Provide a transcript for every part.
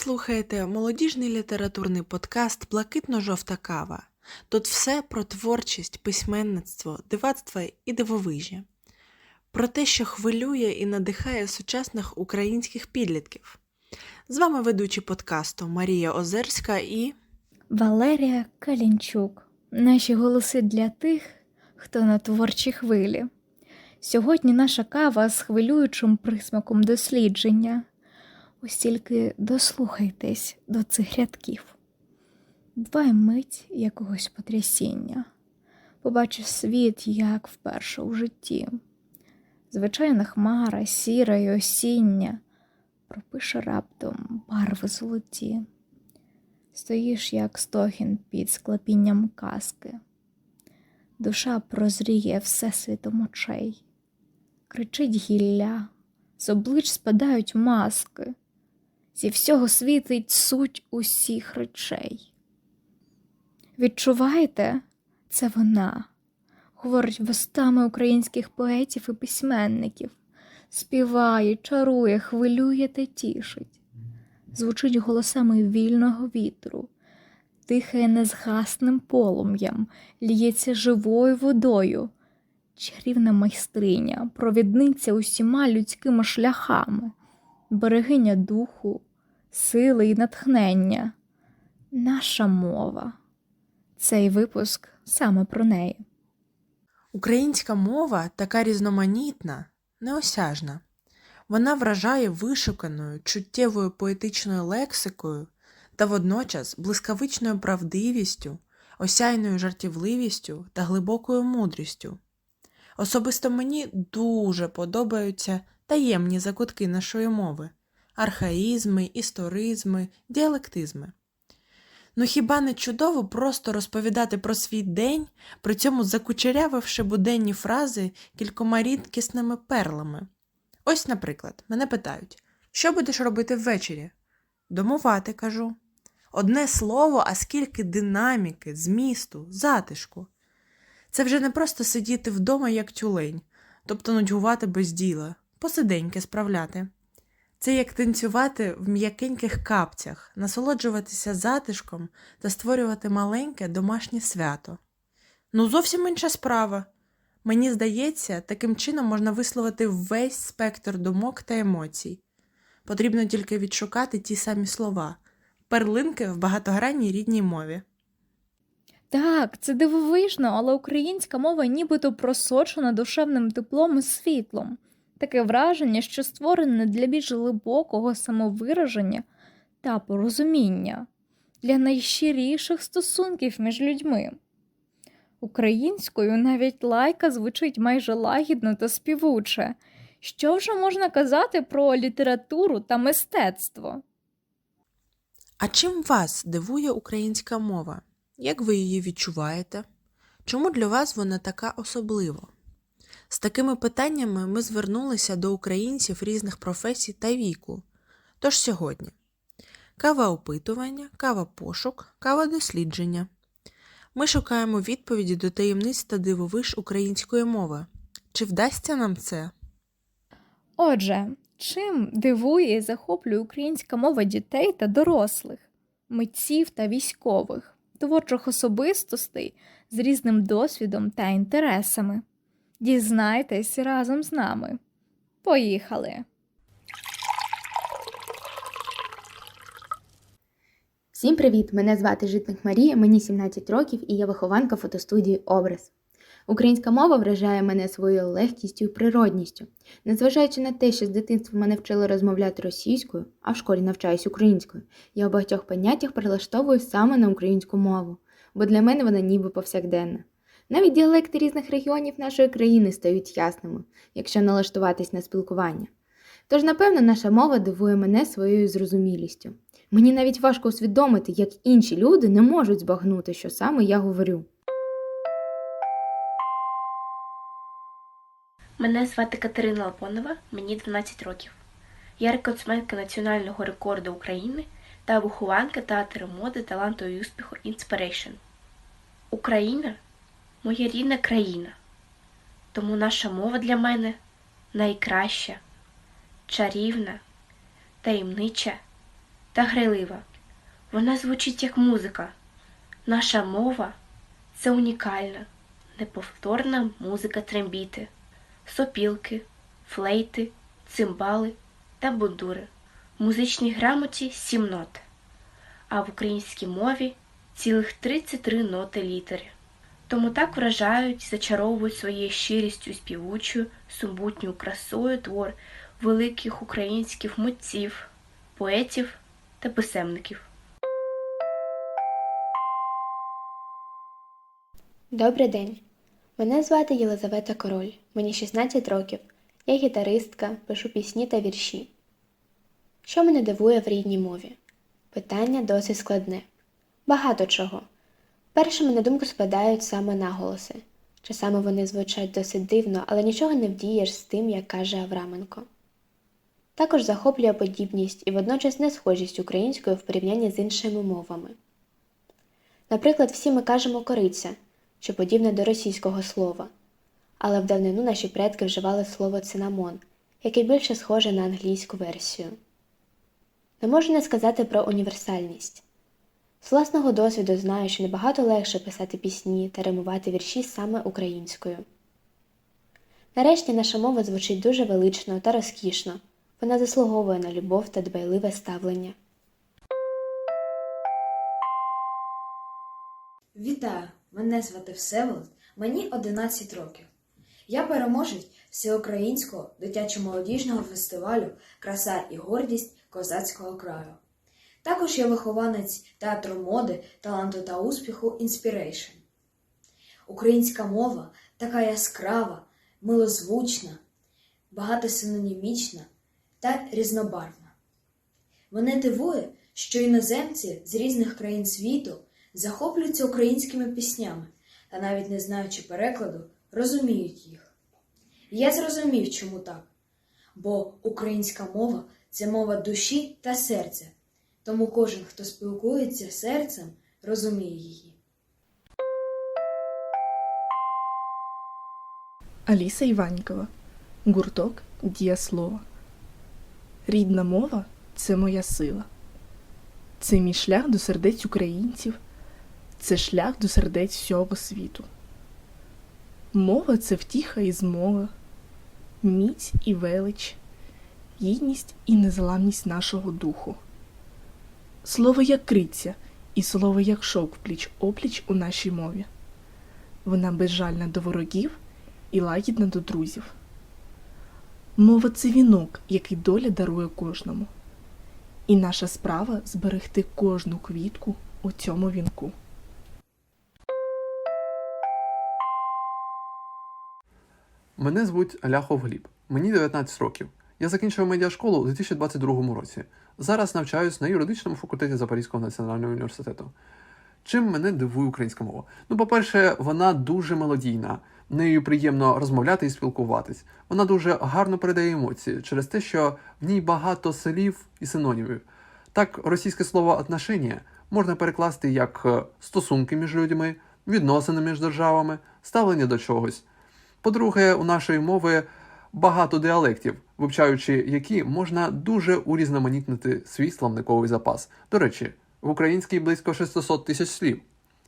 слухаєте молодіжний літературний подкаст Блакитно-жовта кава. Тут все про творчість, письменництво, дивацтво і дивовижі, про те, що хвилює і надихає сучасних українських підлітків. З вами ведучі подкасту Марія Озерська і Валерія Калінчук. Наші голоси для тих, хто на творчій хвилі. Сьогодні наша кава з хвилюючим присмаком дослідження. Ось тільки дослухайтесь до цих рядків. Буває мить якогось потрясіння, побачиш світ як вперше у житті. Звичайна хмара, сіра й осіння, пропише раптом барви золоті. Стоїш, як стохін під склепінням казки. Душа прозріє всесвітом очей, кричить гілля, з облич спадають маски, зі всього світить суть усіх речей. Відчуваєте, це вона, говорить вустами українських поетів і письменників, співає, чарує, хвилює та тішить, звучить голосами вільного вітру, дихає незгасним полум'ям, ліється живою водою, чарівна майстриня, провідниця усіма людськими шляхами, берегиня духу, сили і натхнення, наша мова. Цей випуск саме про неї. Українська мова така різноманітна, неосяжна. Вона вражає вишуканою, чуттєвою поетичною лексикою та водночас блискавичною правдивістю, осяйною жартівливістю та глибокою мудрістю. Особисто мені дуже подобаються таємні закутки нашої мови, архаїзми, історизми, діалектизми. Ну хіба не чудово просто розповідати про свій день, при цьому закучерявивши буденні фрази кількома рідкісними перлами? Ось, наприклад, мене питають, що будеш робити ввечері? Домувати, кажу. Одне слово, а скільки динаміки, змісту, затишку. Це вже не просто сидіти вдома, як тюлень, тобто нудьгувати без діла, посиденьки справляти. Це як танцювати в м'якеньких капцях, насолоджуватися затишком та створювати маленьке домашнє свято. Ну, зовсім інша справа. Мені здається, таким чином можна висловити весь спектр думок та емоцій. Потрібно тільки відшукати ті самі слова, перлинки в багатогранній рідній мові. Так, це дивовижно, але українська мова нібито просочена душевним теплом і світлом. Таке враження, що створене для більш глибокого самовираження та порозуміння, для найщиріших стосунків між людьми. Українською навіть лайка звучить майже лагідно та співуче. Що вже можна казати про літературу та мистецтво? А чим вас дивує українська мова? Як ви її відчуваєте? Чому для вас вона така особлива? З такими питаннями ми звернулися до українців різних професій та віку. Тож сьогодні кава опитування, кава пошук, кава дослідження. Ми шукаємо відповіді до таємниць та дивовиж української мови. Чи вдасться нам це? Отже, чим дивує і захоплює українська мова дітей та дорослих, митців та військових, творчих особистостей з різним досвідом та інтересами? Дізнайтесь разом з нами. Поїхали! Всім привіт! Мене звати Житник Марія, мені 17 років і я вихованка фотостудії Образ. Українська мова вражає мене своєю легкістю і природністю. Незважаючи на те, що з дитинства мене вчили розмовляти російською, а в школі навчаюсь українською, я у багатьох поняттях перелаштовую саме на українську мову, бо для мене вона ніби повсякденна. Навіть діалекти різних регіонів нашої країни стають ясними, якщо налаштуватись на спілкування. Тож, напевно, наша мова дивує мене своєю зрозумілістю. Мені навіть важко усвідомити, як інші люди не можуть збагнути, що саме я говорю. Мене звати Катерина Лапонова, мені 12 років. Я рекордсменка національного рекорду України та вихованка театру моди, таланту і успіху Inspiration. Україна моя рідна країна, тому наша мова для мене найкраща, чарівна, таємнича та грайлива. Вона звучить як музика. Наша мова це унікальна, неповторна музика трембіти, сопілки, флейти, цимбали та бундури. В музичній грамоті сім нот, а в українській мові цілих 33 ноти літери. Тому так вражають, зачаровують своєю щирістю співучою, сумбутньою красою твор великих українських митців, поетів та писемників. Добрий день. Мене звати Єлизавета Король. Мені 16 років. Я гітаристка, пишу пісні та вірші. Що мене дивує в рідній мові? Питання досить складне. Багато чого. Першими на думку спадають саме наголоси. Часами вони звучать досить дивно, але нічого не вдієш з тим, як каже Авраменко. Також захоплює подібність і водночас несхожість української в порівнянні з іншими мовами. Наприклад, всі ми кажемо кориця, що подібне до російського слова, але в давнину наші предки вживали слово цинамон, яке більше схоже на англійську версію. Не можу не сказати про універсальність. З власного досвіду знаю, що набагато легше писати пісні та римувати вірші саме українською. Нарешті наша мова звучить дуже велично та розкішно, вона заслуговує на любов та дбайливе ставлення. Вітаю! Мене звати Всеволод, мені 11 років. Я переможець всеукраїнського дитячо-молодіжного фестивалю Краса і гордість козацького краю. Також я вихованець театру моди, таланту та успіху Inspiration. Українська мова така яскрава, милозвучна, багатосинонімічна та різнобарвна. Мене дивує, що іноземці з різних країн світу захоплюються українськими піснями та навіть не знаючи перекладу, розуміють їх. І я зрозумів, чому так. Бо українська мова це мова душі та серця, тому кожен, хто спілкується серцем, розуміє її. Аліса Іванікова. Гурток Дієслова. Рідна мова це моя сила. Це мій шлях до сердець українців. Це шлях до сердець всього світу. Мова це втіха і змога, міць і велич, гідність і незламність нашого духу. Слово як криця, і слово як шовк пліч опліч у нашій мові. Вона безжальна до ворогів і лагідна до друзів. Мова це вінок, який доля дарує кожному. І наша справа зберегти кожну квітку у цьому вінку. Мене звуть Аляхов Гліб. Мені 19 років. Я закінчив медіашколу у 2022 році. Зараз навчаюсь на юридичному факультеті Запорізького національного університету. Чим мене дивує українська мова? Ну, по-перше, вона дуже мелодійна, нею приємно розмовляти і спілкуватись. Вона дуже гарно передає емоції через те, що в ній багато слів і синонімів. Так, російське слово «отношення» можна перекласти як е, стосунки між людьми, відносини між державами, ставлення до чогось. По-друге, у нашої мови багато діалектів, вивчаючи які можна дуже урізноманітнити свій словниковий запас. До речі, в українській близько 600 тисяч слів.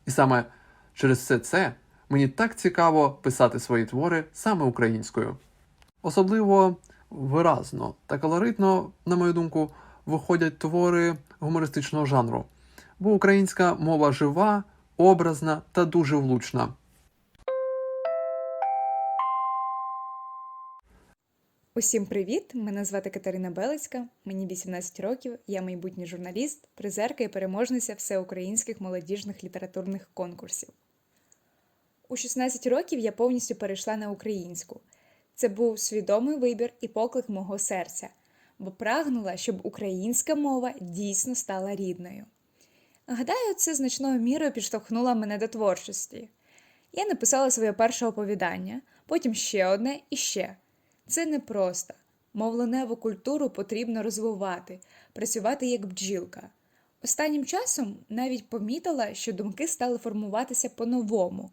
І саме через все це мені так цікаво писати свої твори саме українською. Особливо виразно та колоритно, на мою думку, виходять твори гумористичного жанру, бо українська мова жива, образна та дуже влучна. Усім привіт! Мене звати Катерина Белицька, мені 18 років, я майбутній журналіст, призерка і переможниця всеукраїнських молодіжних літературних конкурсів. У 16 років я повністю перейшла на українську. Це був свідомий вибір і поклик мого серця, бо прагнула, щоб українська мова дійсно стала рідною. Гадаю, це значною мірою підштовхнуло мене до творчості. Я написала своє перше оповідання, потім ще одне і ще. Це непросто. Мовленеву культуру потрібно розвивати, працювати як бджілка. Останнім часом навіть помітила, що думки стали формуватися по-новому,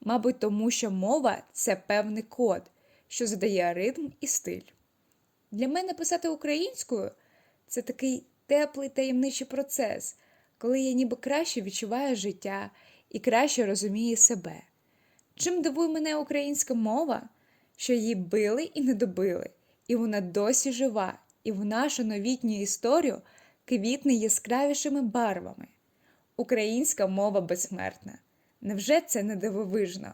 мабуть, тому що мова це певний код, що задає ритм і стиль. Для мене писати українською це такий теплий таємничий процес, коли я ніби краще відчуваю життя і краще розумію себе. Чим дивує мене українська мова, що її били і не добили, і вона досі жива, і в нашу новітню історію квітне яскравішими барвами. Українська мова безсмертна. Невже це не дивовижно?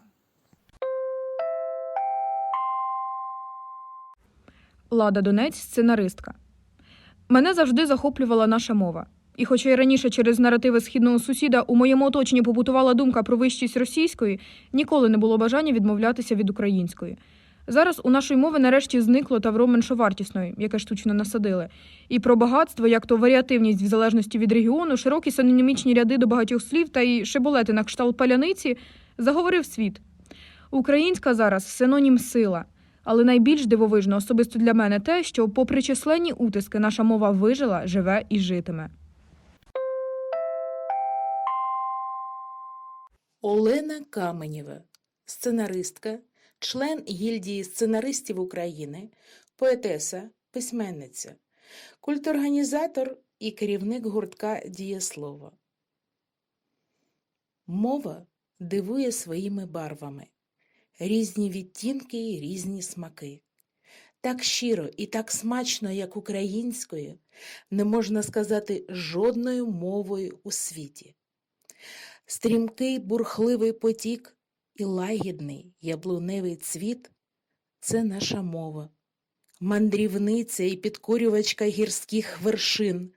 Лада Донець, сценаристка. Мене завжди захоплювала наша мова. І хоча й раніше через наративи східного сусіда у моєму оточенні побутувала думка про вищість російської, ніколи не було бажання відмовлятися від української. Зараз у нашої мови нарешті зникло тавро меншовартісної, яке штучно насадили. І про багатство, як то варіативність в залежності від регіону, широкі синонімічні ряди до багатьох слів та й шиболети на кшталт паляниці заговорив світ. Українська зараз синонім сила. Але найбільш дивовижно особисто для мене те, що, попри численні утиски, наша мова вижила, живе і житиме. Олена Каменєва, сценаристка, член гільдії сценаристів України, поетеса, письменниця, культорганізатор і керівник гуртка Дієслово. Мова дивує своїми барвами, різні відтінки і різні смаки. Так щиро і так смачно, як українською, не можна сказати жодною мовою у світі. Стрімкий бурхливий потік і лагідний яблуневий цвіт це наша мова. Мандрівниця і підкорювачка гірських вершин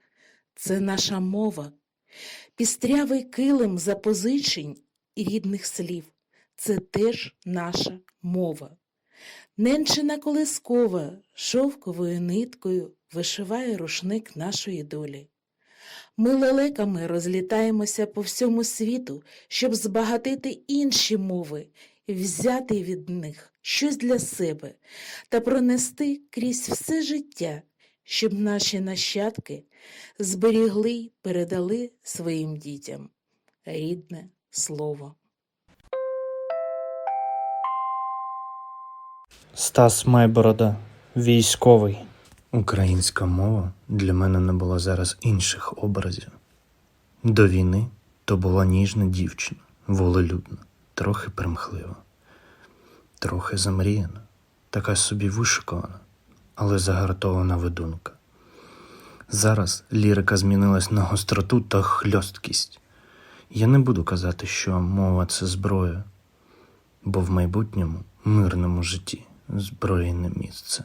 це наша мова. Пістрявий килим запозичень і рідних слів це теж наша мова. Ненчина колискова шовковою ниткою вишиває рушник нашої долі. Ми лелеками розлітаємося по всьому світу, щоб збагатити інші мови, взяти від них щось для себе та пронести крізь все життя, щоб наші нащадки зберігли й передали своїм дітям рідне слово. Стас Майборода, військовий. Українська мова для мене не була зараз інших образів. До війни то була ніжна дівчина, волелюбна, трохи примхлива, трохи замріяна, така собі вишикована, але загартована ведунка. Зараз лірика змінилась на гостроту та хльосткість. Я не буду казати, що мова це зброя, бо в майбутньому мирному житті зброї не місце.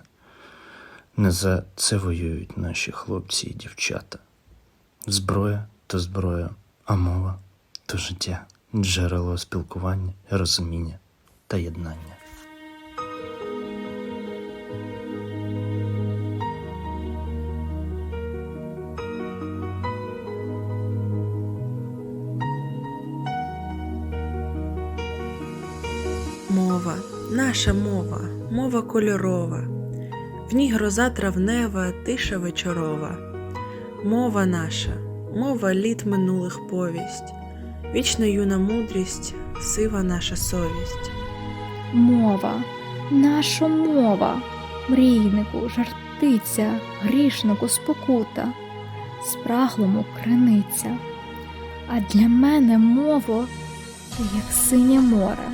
Не за це воюють наші хлопці і дівчата. Зброя то зброя, а мова то життя, джерело спілкування, розуміння та єднання. Мова, наша мова, мова кольорова, в ній гроза травнева, тиша вечорова. Мова наша, мова літ минулих повість, вічно юна мудрість, сива наша совість. Мова, наша мова, мрійнику, жартиця, грішнику спокута, спраглому криниця. А для мене мово як синє море,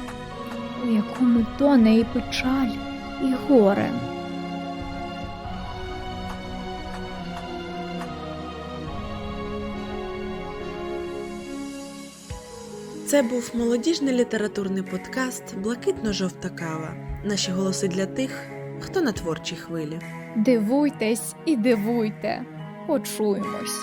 у якому тоне і печаль, і горе. Це був молодіжний літературний подкаст Блакитно-жовта кава. Наші голоси для тих, хто на творчій хвилі. Дивуйтесь і дивуйте. Почуємось.